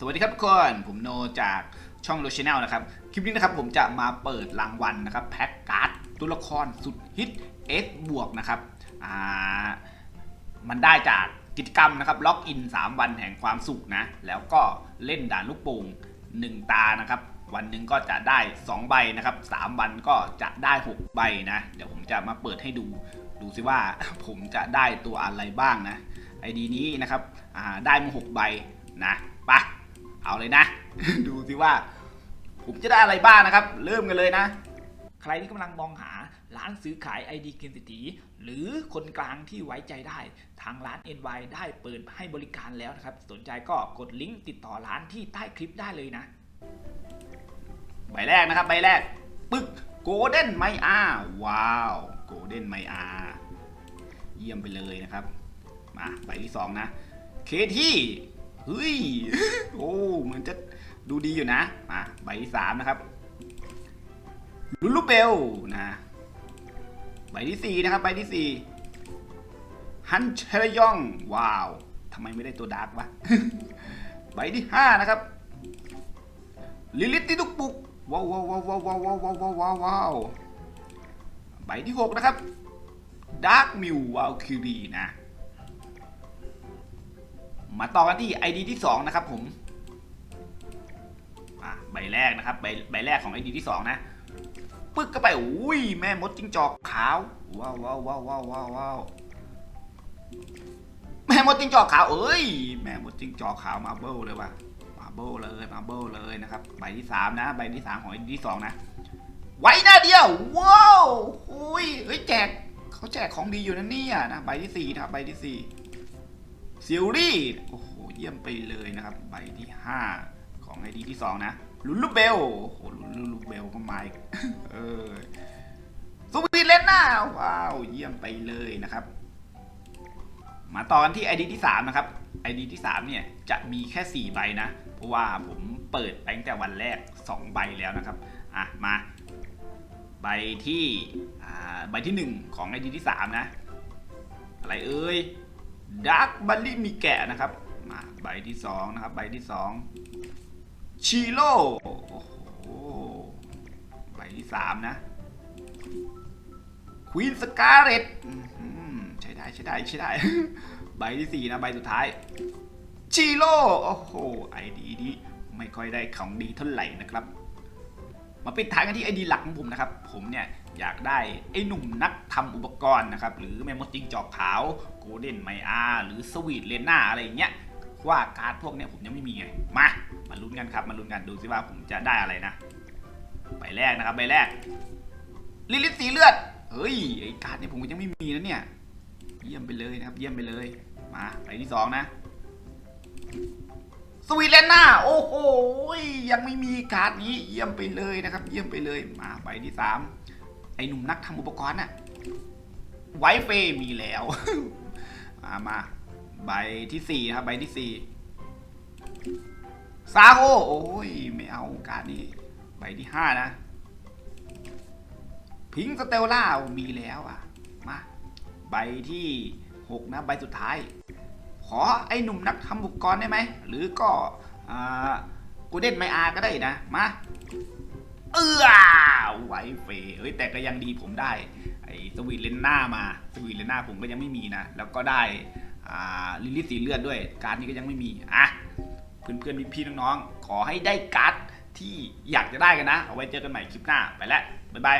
สวัสดีครับทุกคนผมโนจากช่องโลชแนลนะครับ คลิปนี้นะครับผมจะมาเปิดรางวัลนะครับแพ็กการ์ดตัวละครสุดฮิต S บวกนะครับอ่ามันได้จากกิจกรรมนะครับล็อกอิน 3 วันแห่งความสุขนะ แล้วก็เล่นด่านลูกโป่ง1 ตานะครับ วันหนึ่งก็จะได้ 2 ใบนะครับ 3 วันก็จะได้ 6 ใบนะ เดี๋ยวผมจะมาเปิดให้ดู ดูซิว่าผมจะได้ตัวอะไรบ้างนะไอดีนี้นะครับได้มา6ใบนะไปะ เอาเลยนะ ดูซิว่า ผมจะได้อะไรบ้างนะครับ เริ่มกันเลยนะ ใครที่กำลังมองหาร้านซื้อขาย ID เกมสิตีหรือคนกลางที่ไว้ใจได้ ทางร้าน NY ได้เปิดให้บริการแล้วนะครับ สนใจก็กดลิงก์ติดต่อร้านที่ใต้คลิปได้เลยนะ ใบแรกนะครับ ใบแรก ปึ๊กโกลเด้นไมอาว้าวโกลเด้นไมอาเยี่ยมไปเลยนะครับ มาใบที่สองนะ เคที่ เฮ้ย โอ้ เหมือนจะดูดีอยู่นะ มาใบที่สามนะครับลุลูเบลนะ ใบที่สี่นะครับ ใบที่สี่ฮันเชรยอง ว้าวทำไมไม่ได้ตัวดาร์กวะ ใบที่ห้านะครับ ลิลิตติตุกปุก ว้าวว้าวว้าวว้าวว้าวว้าวว้าวว้าวใบที่หกนะครับดาร์กมิววาลคิรีนะ มาต่อกันที่ ID ที่ 2 นะครับผมใบแรกนะครับใบใบแรกของ ID ที่ 2 นะปึ๊กเข้าไปอุ้ยแม่มดจิ้งจอกขาวว้าวว้าวว้าวว้าวว้าวาวแม่มดจิ้งจอกขาวเอ้ย แม่มดจิ้งจอกขาวมาเบิลเลยว่ะมาเบิลเลยมาเบิลเลยนะครับใบที่3นะใบที่3ของ ID ที่2นะไว้หน้าเดียวว้าวอุ้ยเฮ้ยแจกเขาแจกของดีอยู่นะเนี่ยนะใบที่4นะครับใบที่4 ซิลลี่โอ้โห เยี่ยมไปเลยนะครับ ใบที่ 5 ของไอดีที่ 2 นะ ลุลูเบล โอ้โห ลุลูเบลก็มาอีกเออสวีเลนน่าว้าว เยี่ยมไปเลยนะครับ มาต่อกันที่ไอดีที่ 3 นะครับไอดีที่ 3 เนี่ย จะมีแค่ 4 ใบนะ เพราะว่าผมเปิดไปตั้งแต่วันแรก 2 ใบแล้วนะครับ อะ มา ใบที่ อ่า ใบที่ 1 ของไอดีที่ 3 นะ อะไรเอ่ย ดาร์กบัลลี่มีแกะนะครับ มาใบที่สองนะครับ ใบที่สองชิโร่โอ้โหใบที่สามนะควีนสกาเลตใช้ได้ใช้ได้ใช้ได้ ใบที่สี่นะใบสุดท้ายชิโร่โอ้โหไอดีนี้ไม่ค่อยได้ของดีเท่าไหร่นะครับ มาปิดท้ายกันที่ไอดีหลักของผมนะครับ ผมเนี่ยอยากได้ไอ้หนุ่มนักทำอุปกรณ์นะครับ หรือแมมมดจิงจอกขาวโกลเด้นไมอาหรือสวีทเลน่าอะไรอย่างเงี้ยว่าการ์ดพวกเนี้ยผมยังไม่มีไง มา มาลุ้นกันครับ มาลุ้นกันดูซิว่าผมจะได้อะไรนะ ใบแรกนะครับ ใบแรก ลิลิตสีเลือด เฮ้ย ไอ้การ์ดเนี่ยผมยังไม่มีนะเนี่ย เยี่ยมไปเลยนะครับ เยี่ยมไปเลย มา ใบที่สองนะ สวีเลนน่าโอ้โหยังไม่มีการ์ดนี้เยี่ยมไปเลยนะครับ เยี่ยมไปเลยมาใบที่สามไอ้หนุ่มนักทำอุปกรณ์น่ะไวเฟมีแล้วมามาใบที่สี่ครับใบที่สี่ซาโฮโอ้ยไม่เอาการ์ดนี้ ใบที่ห้านะ พิงสเตลล่ามีแล้วอะ มา ใบที่หกนะ ใบสุดท้าย ขอไอ้หนุ่มนักทำอุกรได้ไหม หรือก็กูเด่นไมอาก็ได้นะ มา เออไวเฟเอ้ย แต่ก็ยังดีผมได้ ไอ้สวีเลนหน้ามา สวีเลนหน้าผมก็ยังไม่มีนะ แล้วก็ได้ลิลิตสีเลือดด้วย การดนี้ก็ยังไม่มี อะ เพื่อนๆพี่ๆน้องๆ ขอให้ได้การ์ดที่อยากจะได้กันนะ เอาไว้เจอกันใหม่คลิปหน้า ไปแล้ว บ๊ายบาย